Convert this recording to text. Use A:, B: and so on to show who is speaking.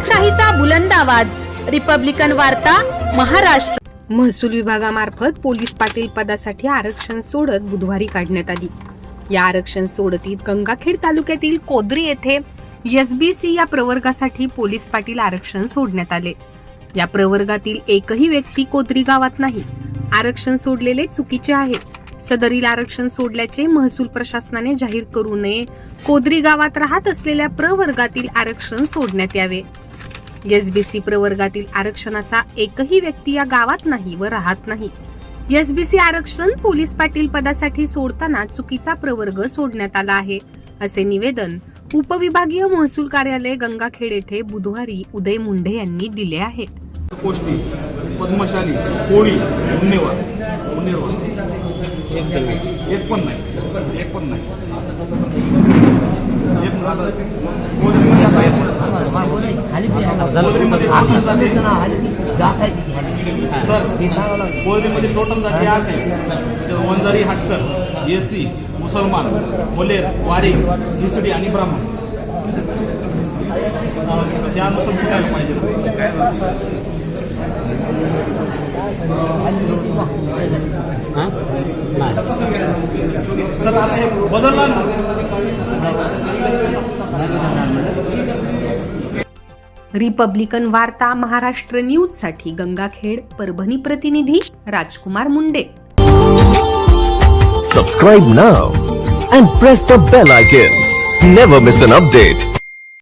A: लोकशाहीचा बुलंद आवाज. रिपब्लिकन वार्ता महाराष्ट्र.
B: महसूल विभागामार्फत पोलीस पाटील पदासाठी आरक्षण सोडत बुधवारी काढण्यात आली. या आरक्षण सोडतीत गंगाखेड तालुक्यातील कोदरी येथे एसबीसी या प्रवर्गासाठी पोलीस पाटील आरक्षण सोडण्यात आले. या प्रवर्गातील एकही व्यक्ती कोदरी गावात नाही. आरक्षण सोडलेले चुकीचे आहे. सदरील आरक्षण सोडल्याचे महसूल प्रशासनाने जाहीर करू नये. कोदरी गावात राहत असलेल्या प्रवर्गातील आरक्षण सोडण्यात यावे. एसबीसी प्रवर्गातील आरक्षणाचा एकही व्यक्ती या गावात नाही व राहत नाही. एसबीसी आरक्षण पोलीस पाटील पदासाठी सोडताना चुकीचा प्रवर्ग सोडण्यात आला आहे असे निवेदन उपविभागीय महसूल कार्यालय गंगाखेड येथे बुधवारी उदय मुंढे यांनी दिले आहे.
C: कोष्टी पद्मशाली कोळी उन्नेरवार एक पण नाही. एक पण नाही. एक सर कोजरीमध्ये टोटल जाती आठ आहे. वंजारी हाटकर एसी मुसलमान मोलेर वारी हिसडी आणि ब्राह्मण. त्यानुसार शिकायला पाहिजे. सर आता हे बदलला ना?
B: रिपब्लिकन वार्ता महाराष्ट्र न्यूजसाठी गंगाखेड परभणी प्रतिनिधी Rajkumar Munde
D: Subscribe now and press the bell icon. Never miss an update.